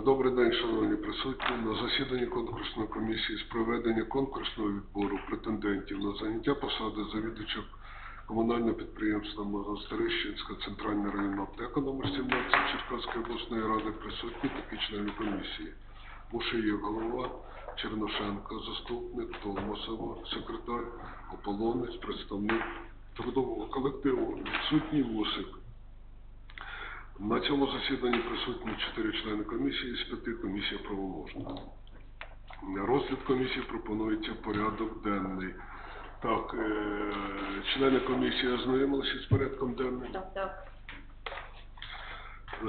Добрий день, шановні присутні. На засіданні конкурсної комісії з проведення конкурсного відбору претендентів на заняття посади завідувача комунального підприємства Монастирищенська центральна районна аптека номер 17 Черкаської обласної ради присутні такі члени комісії. Мушиєв голова, Черношенко, заступник, Томасова, секретар, Ополонець, представник трудового колективу, відсутній Мусик. На цьому засіданні присутні чотири члени комісії з п'яти комісія правоможна. На розгляд комісії пропонується порядок денний. Так, е- члени комісії ознайомилися з порядком денним. Так, так.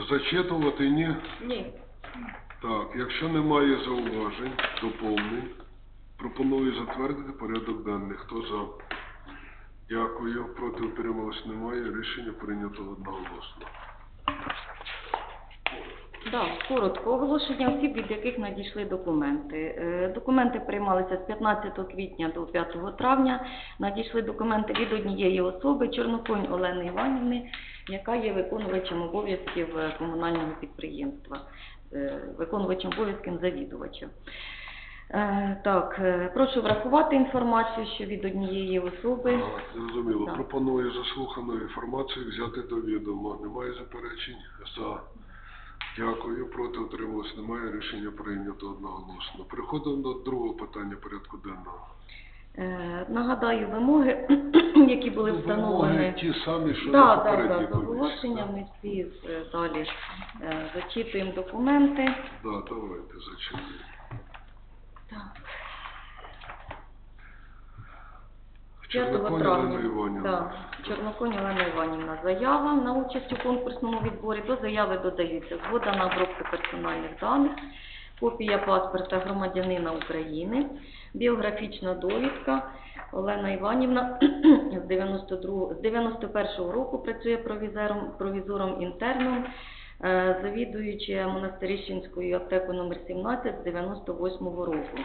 Зачитувати ні. Ні. Так, якщо немає зауважень, доповнень, пропоную затвердити порядок денний. Хто за? Дякую. Проти утрималось немає. Рішення прийнято одноголосно. Да, коротко. Оголошення осіб, від яких надійшли документи. Е, Документи приймалися з 15 квітня до 5 травня. Надійшли документи від однієї особи, Чорноконь Олени Іванівни, яка є виконувачем обов'язків е, комунального підприємства, е, виконувачем обов'язків завідувача. Так, прошу врахувати інформацію, що від однієї особи. Зрозуміло. Так. Пропоную заслухану інформацію взяти до відома. Немає заперечень? За. Дякую. Проти утримувалось немає. Рішення прийнято одноголосно. Переходимо до другого питання порядку денного. Е, Нагадаю вимоги, які були Ну, встановлені. вимоги ті самі, що на да, попередній з комісії. оголошенням ми всі е, далі е, зачитуємо документи. Да, давайте зачитуємо. Так. 5 Черноконь травня. Да. Олена Іванівна. Заява на участь у конкурсному відборі. До заяви додається згода на обробку персональних даних, копія паспорта громадянина України, біографічна довідка. Олена Іванівна з 92 з 91-го року працює провізором, провізором інтерном, е, завідуючи Монастирищенською аптекою номер 17 з 98-го року.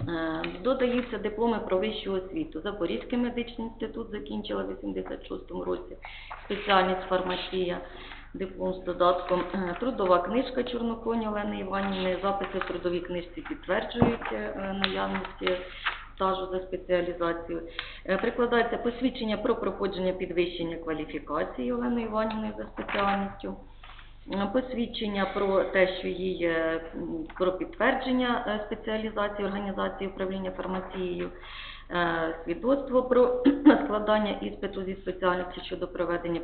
Е, Додаються дипломи про вищу освіту. Запорізький медичний інститут закінчила в 86-му році, спеціальність фармація, диплом з додатком. Е, Трудова книжка Чорноконі Олени Іванівни, записи в трудовій книжці підтверджують е, наявність стажу за спеціалізацією. Е, Прикладається посвідчення про проходження підвищення кваліфікації Олени Іванівни за спеціальністю. Е, Посвідчення про те, що їй про підтвердження е, спеціалізації організації управління фармацією, е, свідоцтво про складання іспиту зі спеціальності щодо проведення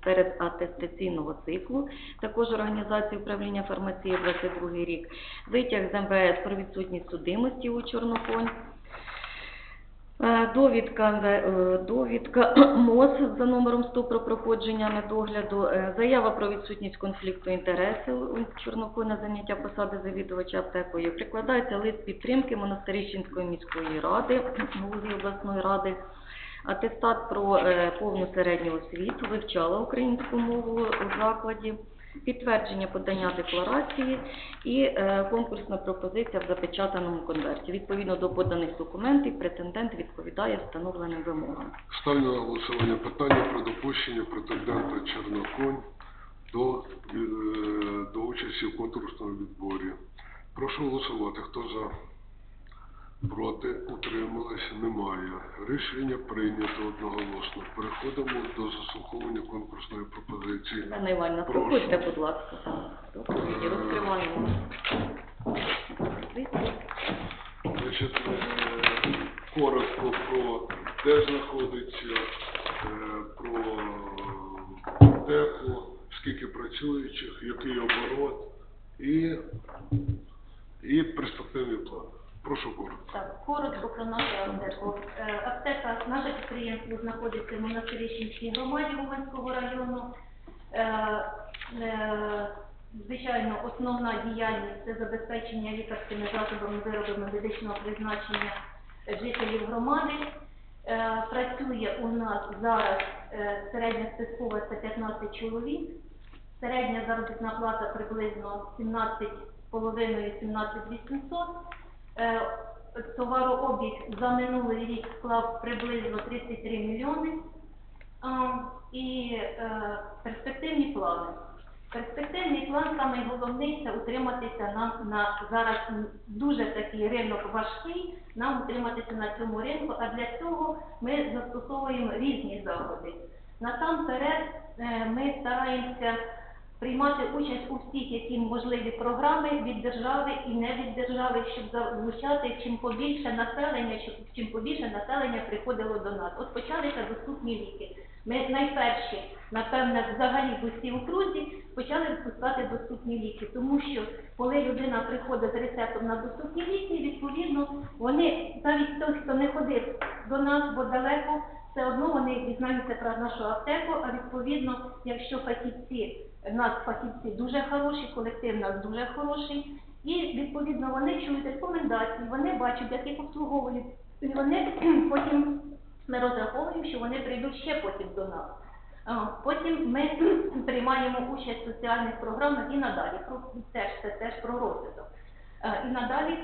передатестаційного циклу, також організації управління фармації 22 рік, витяг з МВС про відсутність судимості у Чорноконь. Е, Довідка, е, довідка МОЗ за номером 100 про проходження медогляду, е, заява про відсутність конфлікту інтересів у Чорноку на заняття посади завідувача аптекою. Прикладається лист підтримки Монастирищенської міської ради, голові обласної ради, атестат про повну середню освіту, вивчала українську мову у закладі, підтвердження подання декларації і е, конкурсна пропозиція в запечатаному конверті. Відповідно до поданих документів, претендент відповідає встановленим вимогам. Ставлю на голосування питання про допущення претендента Черноконь до, е, до участі в конкурсному відборі. Прошу голосувати. Хто за? Проти? Утрималися? Немає. Рішення прийнято одноголосно. Переходимо до заслуховування конкурсної пропозиції. Олена Іванівна, проходьте, будь ласка, доповіді, розкриваємо. Значить, е, коротко про де знаходиться, е, про аптеку, скільки працюючих, який оборот і, і перспективний план. Прошу коротко. Так, коротко про нашу аптеку. Е, Аптека, наше підприємство знаходиться в Монастирищенській громаді Уманського району. Е, е, Звичайно, основна діяльність це забезпечення лікарськими засобами, виробами медичного призначення жителів громади. Е, Працює у нас зараз е, середня спискова це 15 чоловік. Середня заробітна плата приблизно 17,5-17 800. Е, Товарообіг за минулий рік склав приблизно 33 мільйони. І е, перспективні плани. Перспективний план самий головний це утриматися нам на зараз дуже такий ринок важкий, нам утриматися на цьому ринку, а для цього ми застосовуємо різні заходи. Насамперед е, ми стараємося приймати участь у всіх, які можливі програми від держави і не від держави, щоб залучати чим побільше населення, щоб чим побільше населення приходило до нас. От почалися доступні ліки. Ми найперші, напевне, взагалі в усій окрузі почали випускати доступні ліки, тому що коли людина приходить з рецептом на доступні ліки, відповідно, вони навіть той, хто не ходив до нас, бо далеко, все одно вони дізнаються про нашу аптеку, а відповідно, якщо фахівці, в нас фахівці дуже хороші, колектив у нас дуже хороший, і відповідно вони чують рекомендації, вони бачать, як їх обслуговують, і вони потім ми розраховуємо, що вони прийдуть ще потім до нас. Потім ми приймаємо участь в соціальних програмах і надалі. Про теж це теж про розвиток. І надалі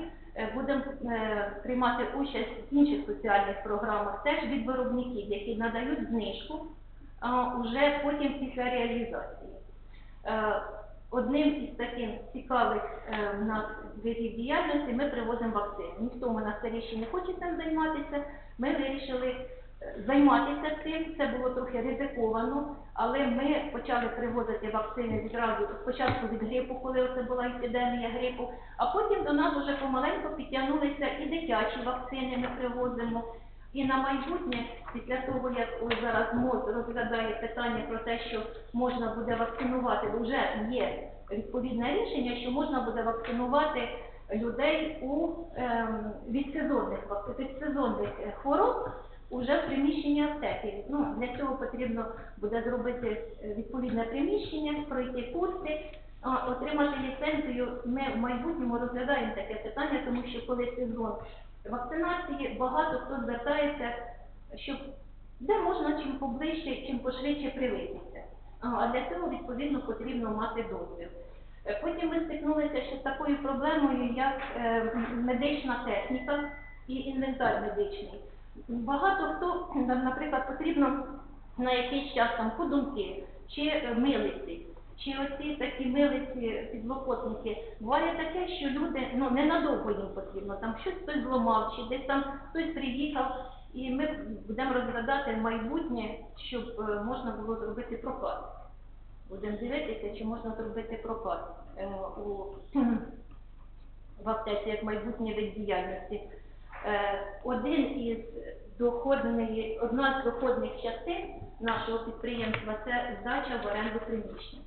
будемо е, приймати участь в інших соціальних програмах, теж від виробників, які надають знижку вже потім після реалізації. Е, Одним із таких цікавих е, в нас видів діяльності ми привозимо вакцини. Ніхто ми на старіші не хоче цим займатися. Ми вирішили е, займатися цим. Це було трохи ризиковано, але ми почали привозити вакцини відразу спочатку від грипу, коли це була епідемія грипу, а потім до нас вже помаленьку підтягнулися і дитячі вакцини ми привозимо. І на майбутнє, після того, як зараз МОЗ розглядає питання про те, що можна буде вакцинувати, вже є відповідне рішення, що можна буде вакцинувати людей у ем, від сезонних від е, хвороб уже в приміщенні аптеки. Ну, для цього потрібно буде зробити е, відповідне приміщення, пройти курси, отримати ліцензію. Ми в майбутньому розглядаємо таке питання, тому що коли сезон вакцинації, багато хто звертається, щоб де можна чим поближче, чим пошвидше привитися. А а для цього, відповідно, потрібно мати дозвіл. Е, Потім ми стикнулися ще з такою проблемою, як е, медична техніка і інвентар медичний. Багато хто, наприклад, потрібно на якийсь час там ходунки чи е, милиці, чи оці такі милиці, підлокотники. Буває таке, що люди ну ненадовго їм потрібно, там щось хтось зламав, чи десь там хтось приїхав, і ми будемо розглядати майбутнє, щоб е, можна було зробити прокат. Будемо дивитися, чи можна зробити прокат е, у в аптеці як майбутнє вид діяльності. Е, Один із доходної, одна з доходних частин нашого підприємства це здача в оренду приміщень.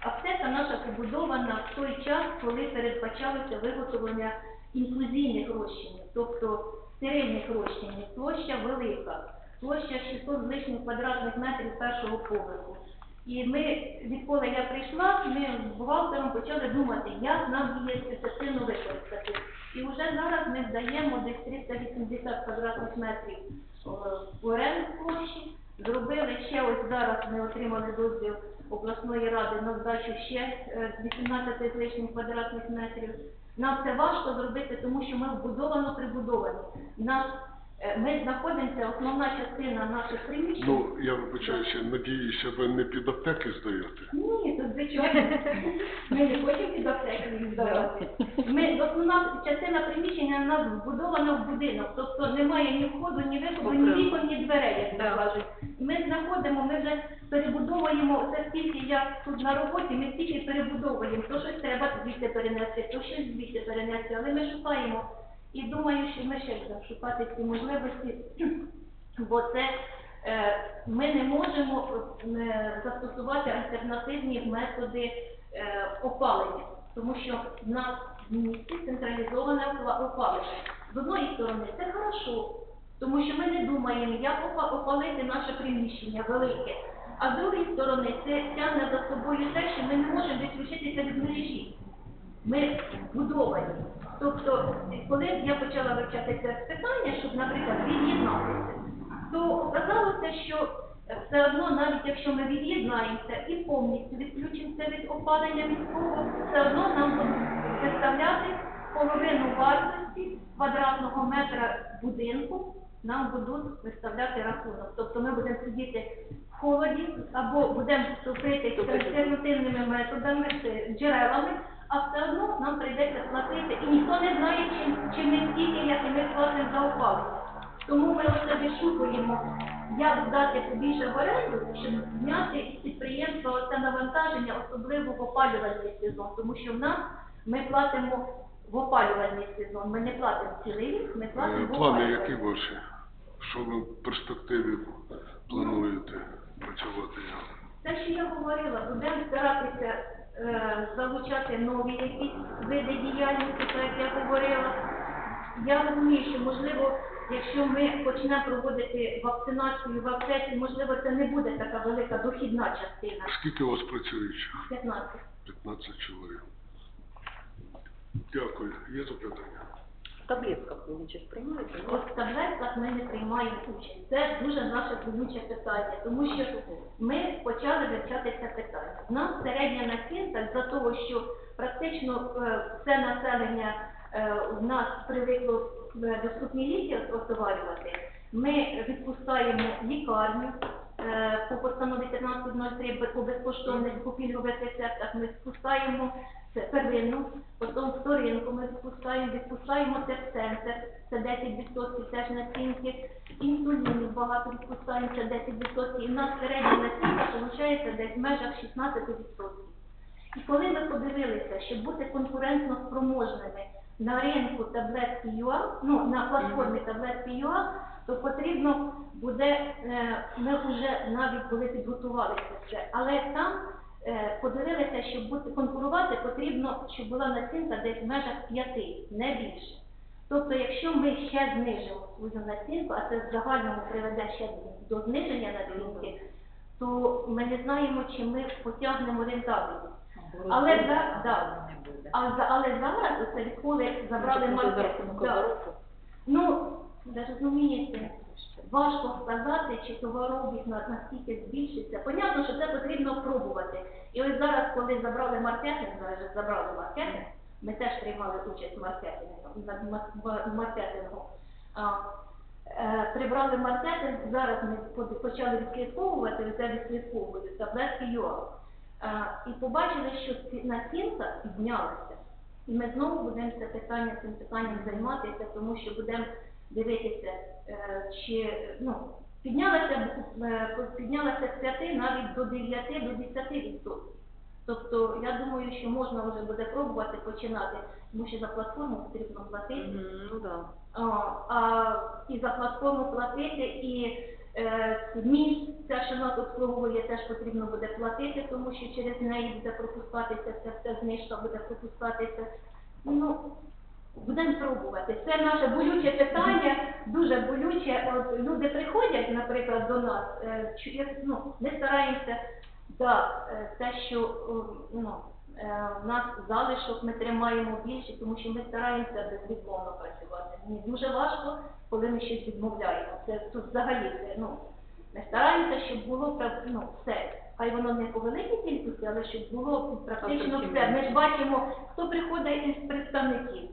Аптека наша побудована в той час, коли передбачалося виготовлення інфузійних розчинів, тобто стерильних розчинів, площа велика, площа 600 з лишнім квадратних метрів першого поверху. І ми, відколи я прийшла, ми з бухгалтером почали думати, як нам її ефективно використати. І вже зараз ми здаємо десь 380 квадратних метрів е, в оренду площі. Зробили ще ось зараз ми отримали дозвіл обласної ради на здачу ще е, 18 з квадратних метрів. Нам це важко зробити, тому що ми вбудовано прибудовані. Е, ми знаходимося, основна частина наших приміщень. Ну, я вибачаюся, надіюся, ви не під аптеки здаєте. Ні, то звичайно. Ми не хочемо під аптеку їх здавати. Ми, основна частина приміщення у нас вбудована в будинок, тобто немає ні входу, ні виходу, ні вікон, ні дверей, як то кажуть. Ми знаходимо, ми вже перебудовуємо, це скільки я тут на роботі, ми стільки перебудовуємо, то щось треба звідти перенести, то щось звідти перенести, але ми шукаємо. І думаю, що ми ще будемо шукати ці можливості, бо це е, ми не можемо е, застосувати альтернативні методи е, опалення, тому що в нас в місті централізоване опалення. З одної сторони це хорошо, тому що ми не думаємо, як опалити наше приміщення велике. А з другої сторони це тягне за собою те, що ми не можемо відключитися від мережі ми будовані. Тобто, коли я почала вивчати це питання, щоб, наприклад, від'єднатися, то оказалося, що все одно, навіть якщо ми від'єднаємося і повністю відключимося від опалення міського, все одно нам будуть виставляти половину вартості квадратного метра будинку, нам будуть виставляти рахунок. Тобто ми будемо сидіти в холоді, або будемо вступити альтернативними методами, джерелами, а все одно нам прийдеться платити. І ніхто не знає, чи, чи не стільки, як і ми платимо за опалення. Тому ми оце вишукуємо, як дати побільше в оренду, щоб зняти із підприємства це навантаження, особливо в опалювальний сезон. Тому що в нас ми платимо в опалювальний сезон. Ми не платимо цілий рік, ми платимо в Плани які ваші? Що ви в перспективі плануєте працювати? Те, що я говорила, будемо старатися залучати нові якісь види діяльності, так як я говорила. Я розумію, що можливо, якщо ми почнемо проводити вакцинацію в аптеці, можливо, це не буде така велика дохідна частина. Скільки у вас працюючих? 15. 15 чоловік. Дякую. Є запитання? В таблетках ви участь приймаєте? От в таблетках ми не приймаємо участь. Це дуже наше болюче питання, тому що ми почали вивчати це питання. У нас середня націнка за того, що практично е, все населення е, у нас привикло е, доступні ліки отоварювати. Ми відпускаємо лікарню по постанові 1503 по безкоштовних по пільгових рецептах. Ми відпускаємо первинну, потім вторинку ми відпускаємо, відпускаємо терцентр, це 10% теж націнки, інсулінів багато відпускаємо, це 10%, і в нас середня націнка виходить десь в межах 16%. І коли ми подивилися, щоб бути конкурентно спроможними на ринку таблетки ЮА, ну на платформі таблетки ЮА, то потрібно буде, е, ми вже навіть коли підготувалися це, але там подивилися, щоб бути конкурувати, потрібно, щоб була націнка десь в межах 5, не більше. Тобто, якщо ми ще знижимо свою націнку, а це в загальному приведе ще до зниження націнки, то ми не знаємо, чи ми потягнемо рентабельність. Але за- да. А за- але зараз, це відколи забрали Це буде за маркет, да. ну, ви розумієте, важко сказати, чи товарообіг на- наскільки збільшиться. Понятно, що це потрібно пробувати. І ось зараз, коли забрали маркетинг, зараз забрали маркетинг, ми теж приймали участь в маркетингу, на-. Е, Прибрали маркетинг, зараз ми почали відслідковувати, це відслідковують таблетки. Е, І побачили, що ці- націнка піднялася. І ми знову будемо це питання, цим питанням займатися, тому що будемо дивитися, е, чи ну, піднялася, е, піднялася з 5 навіть до 9, до 10 відсотків. Тобто я думаю, що можна вже буде пробувати починати, тому що за платформу потрібно платити. Мгм, Ну так. А, а, і за платформу платити, і е, МІС, те, що нас обслуговує, теж потрібно буде платити, тому що через неї буде пропускатися, ця вся знижка буде пропускатися. Ну, будемо пробувати. Це наше болюче питання, дуже болюче. От люди приходять, наприклад, до нас, е, ну, ми стараємося, да, е, те, що ну, е, в нас залишок ми тримаємо більше, тому що ми стараємося безвідмовно працювати. Мені дуже важко, коли ми щось відмовляємо. Це тут взагалі це, ну, ми стараємося, щоб було ну, все. Хай воно не по великій кількості, але щоб було практично все. Ми ж бачимо, хто приходить із представників,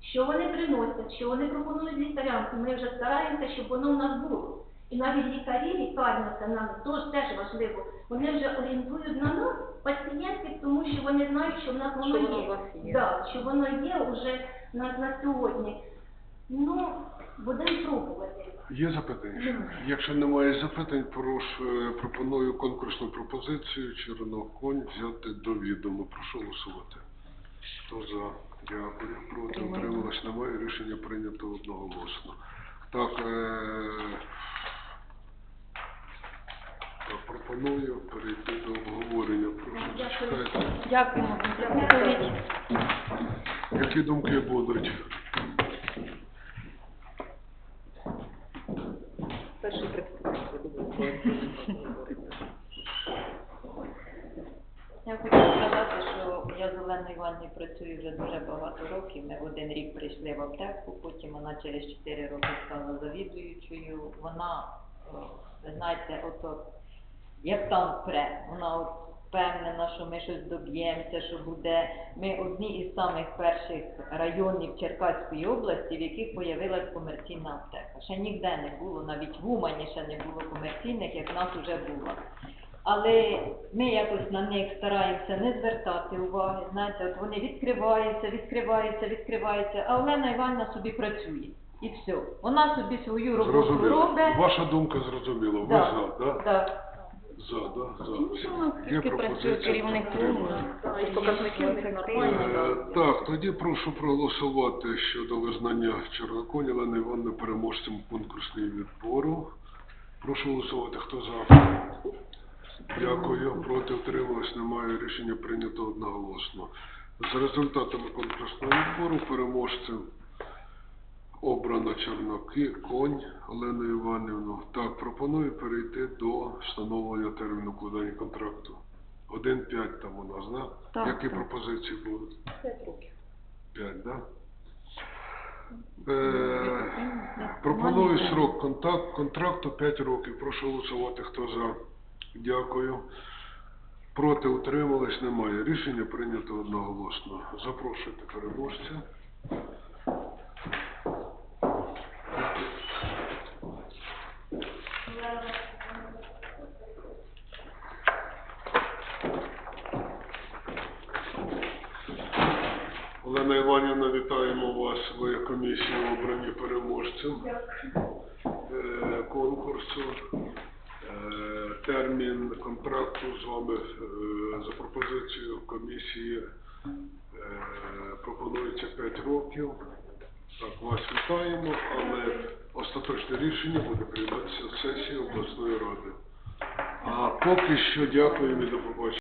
що вони приносять, що вони пропонують лікарям. І Ми вже стараємося, щоб воно в нас було. І навіть лікарі, лікарня, це нам теж, теж важливо. Вони вже орієнтують на нас, пацієнтів, тому що вони знають, що в нас воно Що воно є. у є. Да, що воно є вже на, на сьогодні. Ну, будемо пробувати. Є запитання? Якщо немає запитань, прошу, е, пропоную конкурсну пропозицію Черноконь взяти до відома. Прошу голосувати. Хто за? Дякую. Проти утрималось немає. Рішення прийнято одноголосно. Так, е... так, пропоную перейти до обговорення. Прошу Дякую. зачекайте. Дякуємо за відповідь. Які думки будуть? Перший представник. Я хочу сказати, я з Оленою Іванівною працюю вже дуже багато років. Ми в один рік прийшли в аптеку, потім вона через 4 роки стала завідуючою. Вона, е, ви знаєте, ото як танк пре, вона от впевнена, що ми щось доб'ємося, що буде. Ми одні із самих перших районів Черкаської області, в яких появилась комерційна аптека. Ще ніде не було, навіть в Умані ще не було комерційних, як в нас вже було. Але ми якось на них стараємося не звертати уваги. Знаєте, от вони відкриваються, відкриваються, відкриваються, а Олена Івановна собі працює. І все. Вона собі свою роботу Зрозуміло. робить. Ваша думка зрозуміла. Ви Да. за, да? Да. За, да, за. Працює пропозиція нормальні, Е. Так, тоді прошу проголосувати щодо визнання Чорноконі Олени Івановни переможцем конкурсного відбору. Прошу голосувати, хто за. Дякую. Проти утрималось немає. Рішення прийнято одноголосно. За результатами конкурсного відбору переможцем обрано Чорноки, конь Олену Іванівну. Так, пропоную перейти до встановлення терміну укладання контракту. 1-5 там у нас, да? Так, Які так. пропозиції будуть? П'ять років. 5, да? Е, пропоную срок контакт, контракту 5 років. Прошу голосувати, хто за. Дякую. Проти утримались немає. Рішення прийнято одноголосно. Запрошуйте переможця. Олена Іванівна, вітаємо вас. Ви комісію обрані переможцем е, конкурсу. Термін контракту з вами е, за пропозицією комісії е, пропонується 5 років. Так, вас вітаємо, але остаточне рішення буде прийматися в сесії обласної ради. А поки що дякуємо і до побачення.